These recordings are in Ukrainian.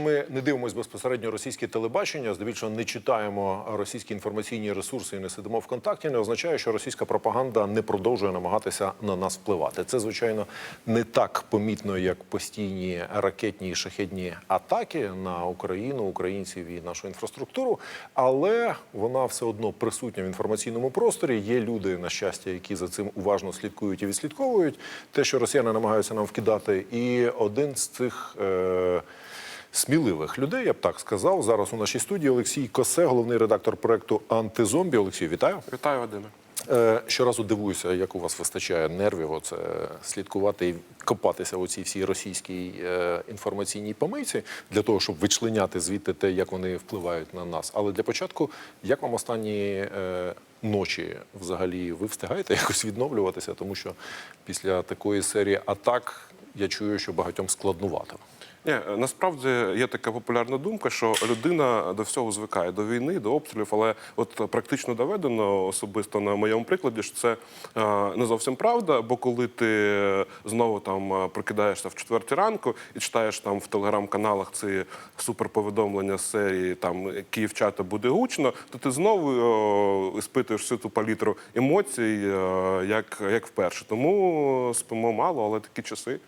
Ми не дивимося безпосередньо російське телебачення, здебільшого не читаємо російські інформаційні ресурси і не сидимо в контакті. Не означає, що російська пропаганда не продовжує намагатися на нас впливати. Це звичайно не так помітно, як постійні ракетні і шахедні атаки на Україну, українців і нашу інфраструктуру, але вона все одно присутня в інформаційному просторі. Є люди, на щастя, які за цим уважно слідкують і відслідковують те, що росіяни намагаються нам вкидати. І один з цих. Е- сміливих людей, я б так сказав. Зараз у нашій студії Олексій Косе, головний редактор проекту Антизомбі. Олексій, вітаю. Вітаю, Вадиме. Е, Щоразу дивуюся, як у вас вистачає нервів оце слідкувати і копатися в оцій всій російській е, інформаційній помийці для того, щоб вичленяти звідти те, як вони впливають на нас. Але для початку, як вам останні е, ночі взагалі ви встигаєте якось відновлюватися? Тому що після такої серії атак я чую, що багатьом складнувато. Ні, насправді є така популярна думка, що людина до всього звикає до війни, до обстрілів, але от практично доведено особисто на моєму прикладі, що це е, не зовсім правда. Бо коли ти знову там е, прокидаєшся в четвертій ранку і читаєш там в телеграм-каналах ці суперповідомлення з серії там Київчата буде гучно, то ти знову е, іспитуєш всю ту палітру емоцій, е, як, як вперше. Тому спимо мало, але такі часи.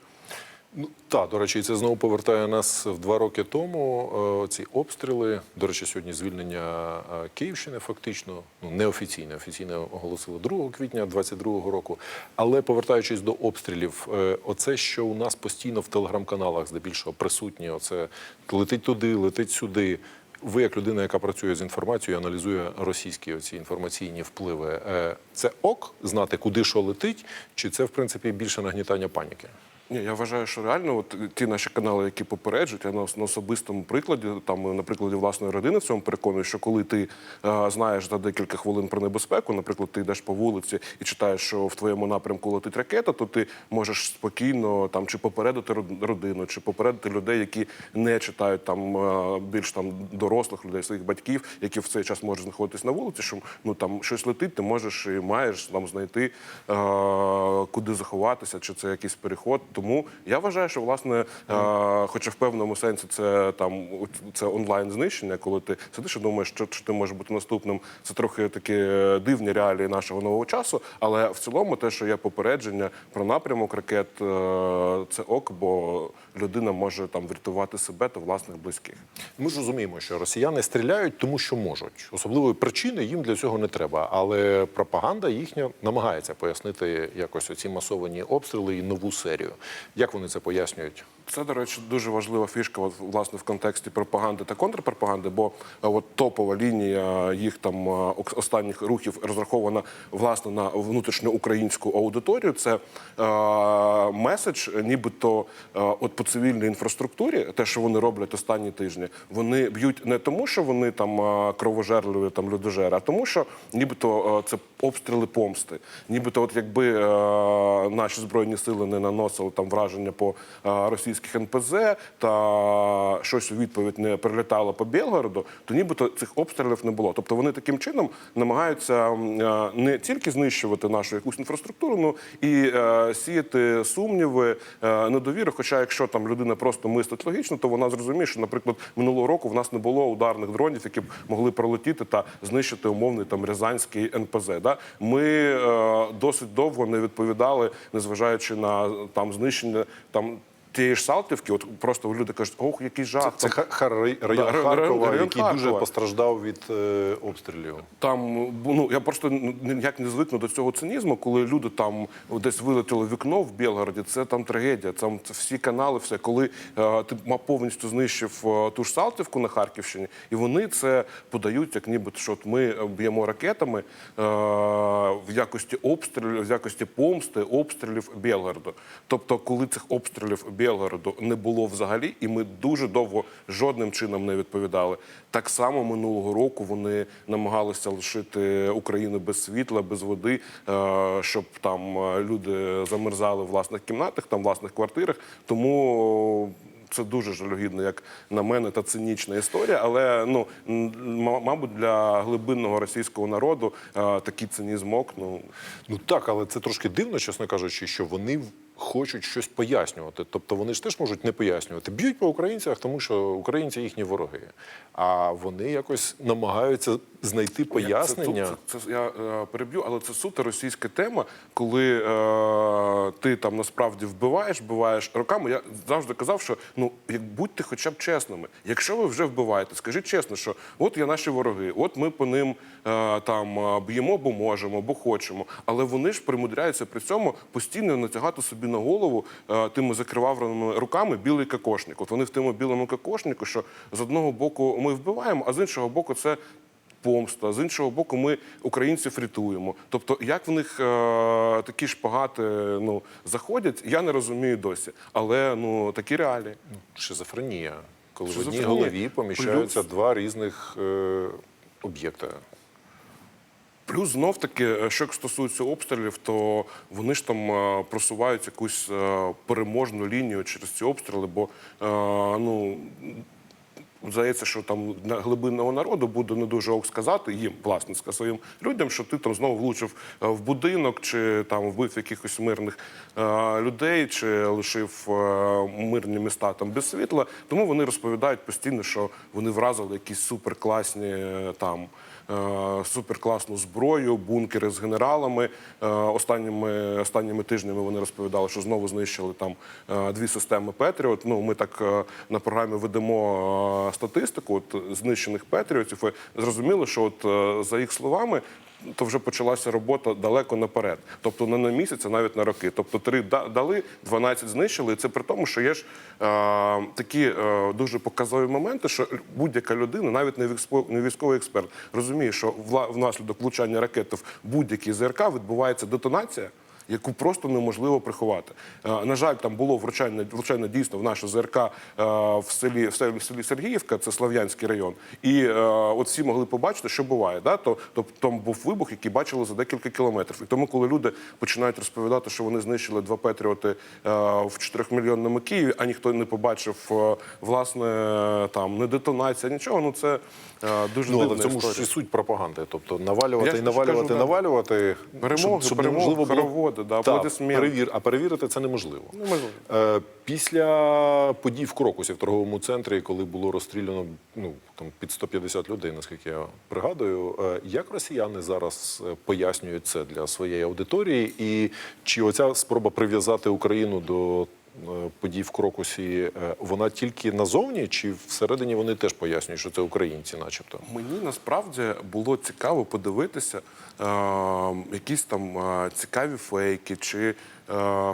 Ну так, до речі, це знову повертає нас в два роки тому. е, Ці обстріли. До речі, сьогодні звільнення е, Київщини, фактично, ну неофіційно, офіційно оголосили 2 квітня 22-го року. Але повертаючись до обстрілів, е, оце, що у нас постійно в телеграм-каналах здебільшого присутні, оце летить туди, летить сюди. Ви, як людина, яка працює з інформацією, аналізує російські оці інформаційні впливи. Це ок знати, куди що летить, чи це в принципі більше нагнітання паніки? Ні, я вважаю, що реально, от ті наші канали, які попереджують, я на, на особистому прикладі, там на прикладі власної родини в цьому переконую, що коли ти е, знаєш за декілька хвилин про небезпеку, наприклад, ти йдеш по вулиці і читаєш, що в твоєму напрямку летить ракета, то ти можеш спокійно там чи попередити род- родину, чи попередити людей, які не читають там е, більш там дорослих людей, своїх батьків, які в цей час можуть знаходитись на вулиці, що ну там щось летить, ти можеш і маєш там знайти е, куди заховатися, чи це якийсь переход. Тому я вважаю, що власне, е, хоча в певному сенсі це там це онлайн знищення, коли ти сидиш і думаєш, що, що ти можеш бути наступним. Це трохи такі е, дивні реалії нашого нового часу. Але в цілому, те, що є попередження про напрямок ракет, е, це ок, бо людина може там врятувати себе та власних близьких. Ми ж розуміємо, що росіяни стріляють, тому що можуть. Особливої причини їм для цього не треба. Але пропаганда їхня намагається пояснити якось оці масовані обстріли і нову серію. Як вони це пояснюють? Це, до речі, дуже важлива фішка, от, власне, в контексті пропаганди та контрпропаганди, бо е, от топова лінія їх там е, останніх рухів розрахована власне на внутрішньоукраїнську аудиторію. Це е, меседж, нібито е, от по цивільній інфраструктурі, те, що вони роблять останні тижні, вони б'ють не тому, що вони там е, кровожерливі там людожери, а тому, що нібито е, це обстріли помсти. Нібито, от якби е, наші збройні сили не наносили там враження по е, російських НПЗ та щось у відповідь не прилітало по Білгороду, то нібито цих обстрілів не було. Тобто вони таким чином намагаються е, не тільки знищувати нашу якусь інфраструктуру, ну і е, сіяти сумніви, е, недовіри. Хоча, якщо там людина просто мислить логічно, то вона зрозуміє, що, наприклад, минулого року в нас не було ударних дронів, які б могли пролетіти та знищити умовний там Рязанський НПЗ. Да? Ми досить довго не відповідали, незважаючи на там знищення там. Тієї ж Салтівки, от просто люди кажуть, ох, який жах. Це Ха- Хар- район Да, Харкова, район який дуже постраждав від е, обстрілів. Там ну я просто ну, ніяк не звикну до цього цинізму, коли люди там десь вилетіли вікно в Білгороді. Це там трагедія. Там це всі канали, все коли е, ти повністю знищив е, ту ж Салтівку на Харківщині, і вони це подають, як ніби що от ми б'ємо ракетами е, в якості обстрілів, в якості помсти обстрілів Білгороду. Тобто, коли цих обстрілів Білгороду не було взагалі, і ми дуже довго жодним чином не відповідали. Так само минулого року вони намагалися лишити Україну без світла, без води, е, щоб там е, люди замерзали в власних кімнатах, там в власних квартирах. Тому. Це дуже жалюгідно, як на мене, та цинічна історія. Але ну мабуть, для глибинного російського народу е, такий цинізм ну Ну так, але це трошки дивно, чесно кажучи, що вони хочуть щось пояснювати. Тобто вони ж теж можуть не пояснювати. Б'ють по українцях, тому що українці їхні вороги. А вони якось намагаються знайти пояснення. Це, це, це, я е, переб'ю, але це суто російська тема, коли е, ти там насправді вбиваєш, вбиваєш роками. Я завжди казав, що ну як будьте хоча б чесними. Якщо ви вже вбиваєте, скажіть чесно, що от є наші вороги, от ми по ним е, там е, б'ємо, бо можемо, бо хочемо. Але вони ж примудряються при цьому постійно натягати собі на голову е, тими закривавленими руками білий кокошник. От вони в тому білому кокошнику, що з одного боку ми вбиваємо, а з іншого боку, це помста. З іншого боку, ми українців рятуємо. Тобто, як в них е, такі шпагати ну, заходять, я не розумію досі. Але ну такі реалії. Шизофренія, коли в одній Шизофренія. голові поміщаються два різних е, об'єкти. Плюс знов таки, е, що стосується обстрілів, то вони ж там е, просувають якусь е, переможну лінію через ці обстріли, бо е, ну. Здається, що там на глибинного народу буде не дуже ок сказати їм, власне, своїм людям, що ти там знову влучив е, в будинок, чи там вбив якихось мирних е, людей, чи лишив е, мирні міста там без світла. Тому вони розповідають постійно, що вони вразили якісь суперкласні там суперкласну зброю, бункери з генералами. Е, Останніми, останніми тижнями вони розповідали, що знову знищили там е, дві системи Петріот. Ну, ми так е, на програмі ведемо е, статистику от, знищених Петріотів. І зрозуміло, що от е, за їх словами. То вже почалася робота далеко наперед, тобто не на місяць, а навіть на роки. Тобто три дали, 12 знищили. І це при тому, що є ж е, такі е, дуже показові моменти, що будь-яка людина, навіть не військовий, експерт, розуміє, що внаслідок влучання ракети в будь-які ЗРК відбувається детонація. Яку просто неможливо приховати. Е, на жаль, там було влучання, влучання дійсно в нашу ЗРК е, в селі в селі, в селі Сергіївка, це Слав'янський район. І е, от всі могли побачити, що буває. Да? То, то там був вибух, який бачили за декілька кілометрів. І тому, коли люди починають розповідати, що вони знищили два Петріоти в 4-мільйонному Києві, а ніхто не побачив власне там не детонація, нічого. Ну це дуже Ну, але в цьому ж і суть пропаганди. Тобто навалювати Я і навалювати, кажу, да. навалювати. Перемоги, перемоги, хороводи, да, аплодисменти. перевір, а перевірити це неможливо. Неможливо. Е, після подій в Крокусі в торговому центрі, коли було розстріляно ну, там, під 150 людей, наскільки я пригадую, е, як росіяни зараз е, пояснюють це для своєї аудиторії? І чи оця спроба прив'язати Україну до подій в Крокусі, е, вона тільки назовні, чи всередині вони теж пояснюють, що це українці, начебто? Мені насправді було цікаво подивитися е, якісь там е, цікаві фейки чи е,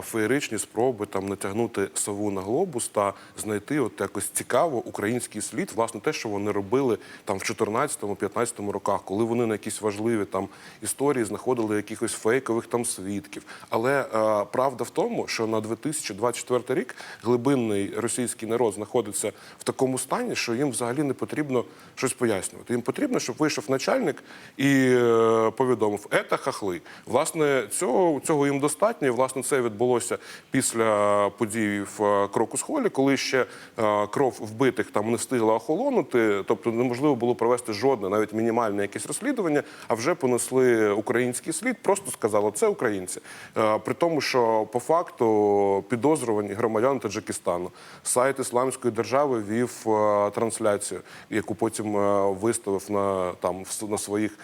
феєричні спроби там натягнути сову на глобус та знайти от якось цікаво український слід, власне, те, що вони робили там в 14-15 роках, коли вони на якісь важливі там історії знаходили якихось фейкових там свідків. Але е, правда в тому, що на 2024 рік глибинний російський народ знаходиться в такому стані, що їм взагалі не потрібно щось пояснювати. Їм потрібно, щоб вийшов начальник і е, повідомив, ета хахли. Власне, цього, цього їм достатньо. І, власне, це відбулося після подій в е, Крокус-Холі, коли ще е, кров вбитих там не встигла охолонути, тобто неможливо було провести жодне, навіть мінімальне якесь розслідування, а вже понесли український слід, просто сказали, це українці. Е, При тому, що по факту підозрювані громадяни Таджикистану. Сайт Ісламської держави вів трансляцію, яку потім виставив на там на своїх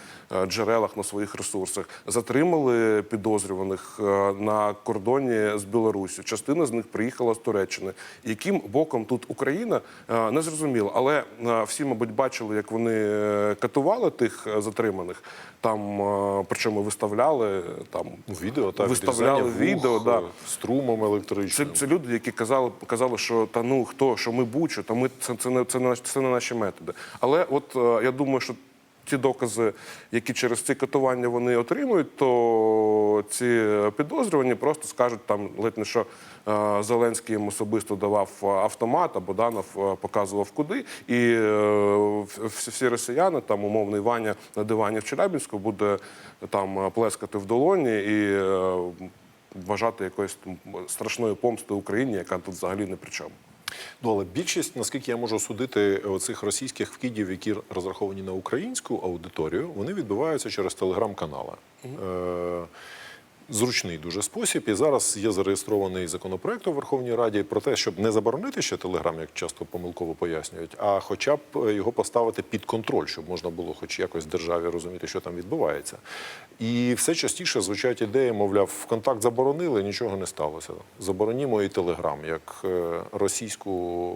джерелах, на своїх ресурсах. Затримали підозрюваних на кордоні з Білорусі. Частина з них приїхала з Туреччини. Яким боком тут Україна е, не зрозуміло. Але е, всі, мабуть, бачили, як вони е, катували тих затриманих. Там причому виставляли там Відео так виставляли відео. вух, Да. струмом електричним. це люди, які казали, казали, що та ну хто, що ми бучу, та ми це, це, не, це, не, це не наші методи. Але от я думаю, що ті докази, які через ці катування вони отримують, то ці підозрювані просто скажуть там ледь не що е, Зеленський їм особисто давав автомат, а Боданов е, показував куди. І е, всі, росіяни, там умовний Ваня на дивані в Челябінську буде там плескати в долоні і. вважати якоюсь страшною помстою Україні, яка тут взагалі не при чому. Ну, але більшість, наскільки я можу судити, цих російських вкидів, які розраховані на українську аудиторію, вони відбуваються через телеграм-канали. Е, зручний дуже спосіб. І зараз є зареєстрований законопроект у Верховній Раді про те, щоб не заборонити ще Телеграм, як часто помилково пояснюють, а хоча б його поставити під контроль, щоб можна було хоч якось державі розуміти, що там відбувається. І все частіше звучать ідеї, мовляв, контакт заборонили, нічого не сталося. Заборонімо і Телеграм як е, російську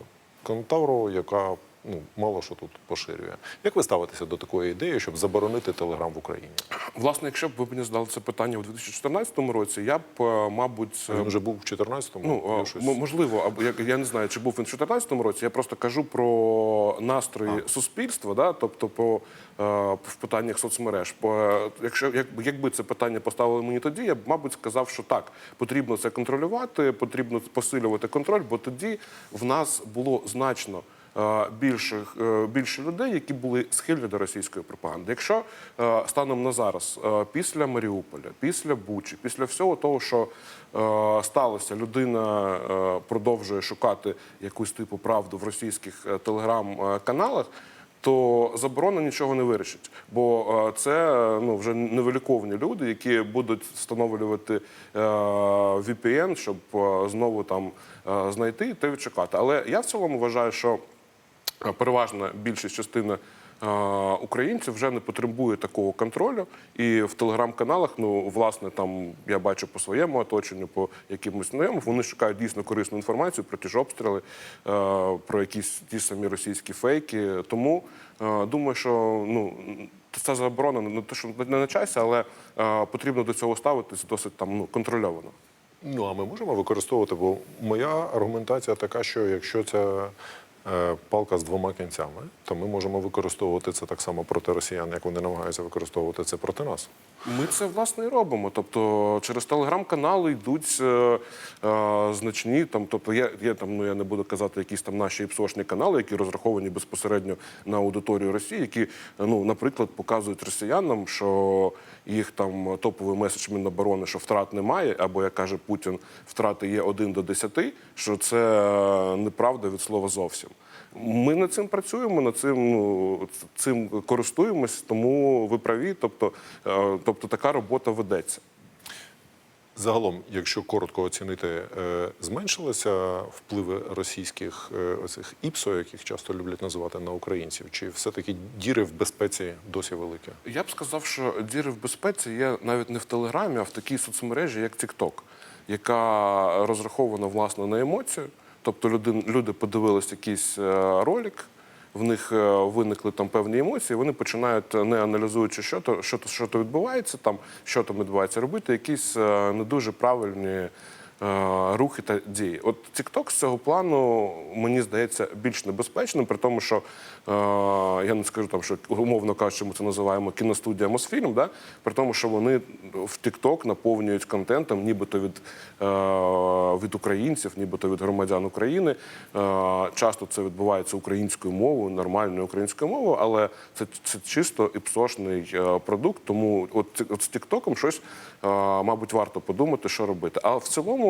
е, контавру, яка ну мало що тут поширює. Як ви ставитеся до такої ідеї, щоб заборонити Телеграм в Україні? Власне, якщо б ви мені задали це питання у 2014 році, я б, е, мабуть, Він вже був в 14-му. Ну, а, щось- можливо, або я, я не знаю, чи був він в 2014 році. Я просто кажу про настрої суспільства, да, тобто по е, в питаннях соцмереж. По, е, якщо як, якби це питання поставили мені тоді, я б, мабуть, сказав, що так, потрібно це контролювати, потрібно посилювати контроль, бо тоді в нас було значно. Е, Більше, е, людей, які були схильні до російської пропаганди. Якщо е, станом на зараз, після Маріуполя, після Бучі, після всього того, що сталося, людина продовжує шукати якусь типу правду в російських телеграм-каналах, то заборона нічого не вирішить. Бо це ну, вже невиліковні люди, які будуть встановлювати VPN, щоб знову там знайти і те відшукати. Але я в цілому вважаю, що переважна більшість частина е, українців вже не потребує такого контролю. І в телеграм-каналах, ну власне, там я бачу по своєму оточенню, по якимось знайомим, вони шукають дійсно корисну інформацію про ті ж обстріли, е, про якісь ті самі російські фейки. Тому е, думаю, що ну. Ця заборона не те, що не на часі, але е, потрібно до цього ставитись досить там ну контрольовано. Ну а ми можемо використовувати, бо моя аргументація така, що якщо це е, палка з двома кінцями, то ми можемо використовувати це так само проти росіян, як вони намагаються використовувати це проти нас. Ми це власне і робимо. Тобто через телеграм-канали йдуть е, е, значні там. Тобто є, є там, ну я не буду казати, якісь там наші іпсошні канали, які розраховані безпосередньо на аудиторію Росії, які, ну, наприклад, показують росіянам, що їх там топовий меседж Міноборони, що втрат немає, або як каже Путін, втрати є 1 до 10, що це е, неправда від слова зовсім. Ми над цим працюємо, над цим ну, цим користуємось, тому ви праві. Тобто, е, тобто така робота ведеться. Загалом, якщо коротко оцінити, е, зменшилися впливи російських е, оцих іпсо, яких часто люблять називати на українців, чи все-таки діри в безпеці досі великі? Я б сказав, що діри в безпеці є навіть не в Телеграмі, а в такій соцмережі, як TikTok, яка розрахована власне на емоцію. Тобто люди, люди подивились якийсь е, ролик, в них е, виникли там певні емоції, вони починають, е, не аналізуючи, що то, що то, що то відбувається, там, що там відбувається, робити якісь не дуже правильні рухи та дії. От TikTok з цього плану мені здається більш небезпечним, при тому, що е, я не скажу там, що умовно кажучи, ми це називаємо кіностудія Мосфільм, да? при тому, що вони в TikTok наповнюють контентом, нібито від, е, від українців, нібито від громадян України. Е, часто це відбувається українською мовою, нормальною українською мовою, але це, це чисто іпсошний е, продукт. Тому от, от з TikTok щось, е, мабуть, варто подумати, що робити. А в цілому,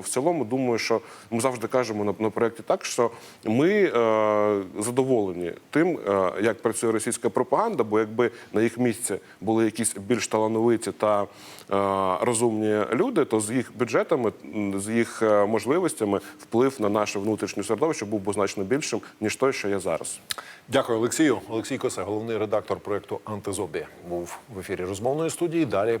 в цілому, думаю, що ми завжди кажемо на, на проєкті так, що ми е, задоволені тим, е, як працює російська пропаганда, бо якби на їх місці були якісь більш талановиті та е, розумні люди, то з їх бюджетами, з їх е, можливостями вплив на наше внутрішнє середовище був би значно більшим, ніж той, що є зараз. Дякую, Олексію. Олексій Косе, головний редактор проекту Антизобі, був в ефірі розмовної студії. Далі